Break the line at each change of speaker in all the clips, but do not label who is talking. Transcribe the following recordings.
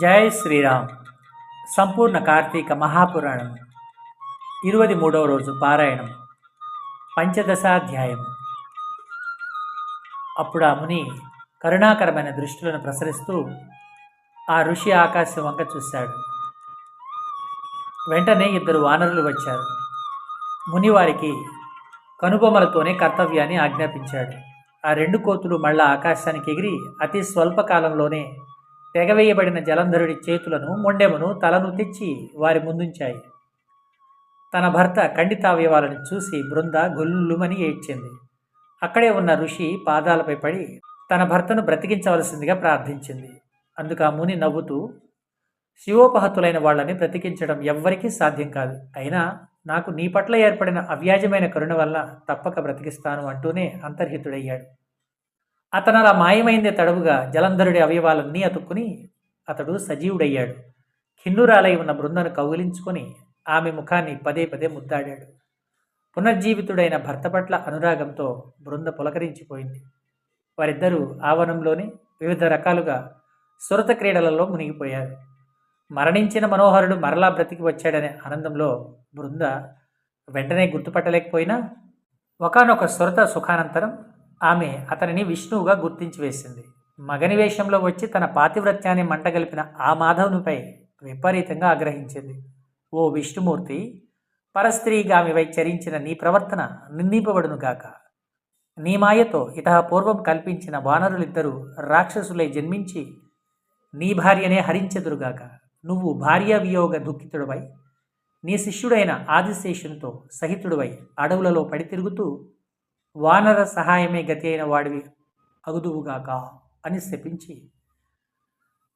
జై శ్రీరామ్. సంపూర్ణ కార్తీక మహాపురాణం. ఇరవై మూడవ రోజు పారాయణం. పంచదశాధ్యాయం అప్పుడు ఆ ముని కరుణాకరమైన దృష్టిలను ప్రసరిస్తూ ఆ ఋషి ఆకాశం వంక చూశాడు. వెంటనే ఇద్దరు వానరులు వచ్చారు. ముని వారికి కనుబొమ్మలతోనే కర్తవ్యాన్ని ఆజ్ఞాపించాడు. ఆ రెండు కోతులు మళ్ళా ఆకాశానికి ఎగిరి అతి స్వల్పకాలంలోనే తెగవేయబడిన జలంధరుడి చేతులను మొండెమును తలను తెచ్చి వారి ముందుంచాయి. తన భర్త ఖండితావయవాలను చూసి బృంద గొల్లుమని ఏడ్చింది. అక్కడే ఉన్న ఋషి పాదాలపై పడి తన భర్తను బ్రతికించవలసిందిగా ప్రార్థించింది. అందుకు ఆ ముని నవ్వుతూ శివోపహతులైన వాళ్ళని బ్రతికించడం ఎవ్వరికీ సాధ్యం కాదు. అయినా నాకు నీ పట్ల ఏర్పడిన అవ్యాజమైన కరుణ వల్ల తప్పక బ్రతికిస్తాను అంటూనే అంతర్హితుడయ్యాడు. అతను అలా మాయమైందే తడవుగా జలంధరుడి అవయవాలన్నీ అతుక్కుని అతడు సజీవుడయ్యాడు. కిన్నురాలై ఉన్న బృందను కౌగిలించుకొని ఆమె ముఖాన్ని పదే పదే ముద్దాడాడు. పునర్జీవితుడైన భర్త పట్ల అనురాగంతో బృంద పులకరించిపోయింది. వారిద్దరూ ఆవనంలోనే వివిధ రకాలుగా సురత క్రీడలలో మునిగిపోయారు. మరణించిన మనోహరుడు మరలా బ్రతికి వచ్చాడనే ఆనందంలో బృంద వెంటనే గుర్తుపట్టలేకపోయినా ఒకనొక సురత సుఖానంతరం ఆమె అతనిని విష్ణువుగా గుర్తించి వేసింది. మగని వేషంలో వచ్చి తన పాతివ్రత్యాన్ని మంటగలిపిన ఆ మాధవునిపై విపరీతంగా ఆగ్రహించింది. ఓ విష్ణుమూర్తి పరస్త్రీగామివై చరించిన నీ ప్రవర్తన నిందింపబడునుగాక నీ మాయతో ఇత పూర్వం కల్పించిన వానరులిద్దరూ రాక్షసులై జన్మించి నీ భార్యనే హరించెదురుగాక నువ్వు భార్యా వియోగ దుఃఖితుడవై నీ శిష్యుడైన ఆదిశేషునితో సహితుడువై అడవులలో పడి తిరుగుతూ వానర సహాయమే గతి అయిన వాడివి అగుదువుగాక అని శపించి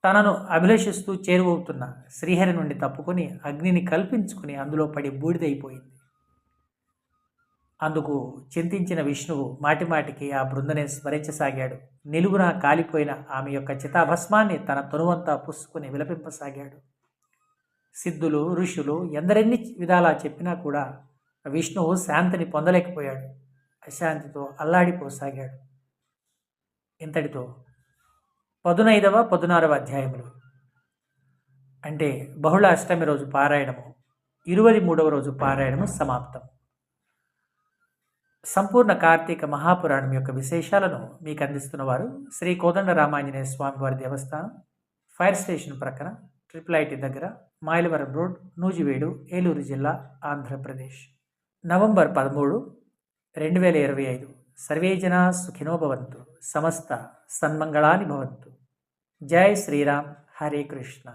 తనను అభిలషిస్తూ చేరువవుతున్న శ్రీహరి నుండి తప్పుకొని అగ్నిని కల్పించుకుని అందులో పడి బూడిదైపోయింది. అందుకు చింతించిన విష్ణువు మాటిమాటికి ఆ బృందనే స్మరించసాగాడు. నిలుగున కాలిపోయిన ఆమె యొక్క చితాభస్మాన్ని తన తనువంతా పుసుకుని విలపింపసాగాడు. సిద్ధులు ఋషులు ఎందరెన్ని విధాలా చెప్పినా కూడా విష్ణువు శాంతిని పొందలేకపోయాడు. అశాంతితో అల్లాడిపోసాగాడు. ఇంతటితో పదునైదవ పదునారవ అధ్యాయములు. అంటే బహుళ అష్టమి రోజు పారాయణము ఇరవై మూడవ రోజు పారాయణము సమాప్తం. సంపూర్ణ కార్తీక మహాపురాణం యొక్క విశేషాలను మీకు అందిస్తున్న వారు శ్రీ కోదండ రామాంజనేయ స్వామివారి దేవస్థానం ఫైర్ స్టేషన్ ప్రక్కన ట్రిపుల్ ఐటీ దగ్గర మాయలవరం రోడ్ నూజివేడు ఏలూరు జిల్లా ఆంధ్రప్రదేశ్. నవంబర్ పదమూడు రెండు వేల ఇరవై ఐదు. సర్వే జనా సుఖినో భవంతు. సమస్త సన్మంగళాని భవంతు. జై శ్రీరామ్. హరే కృష్ణ.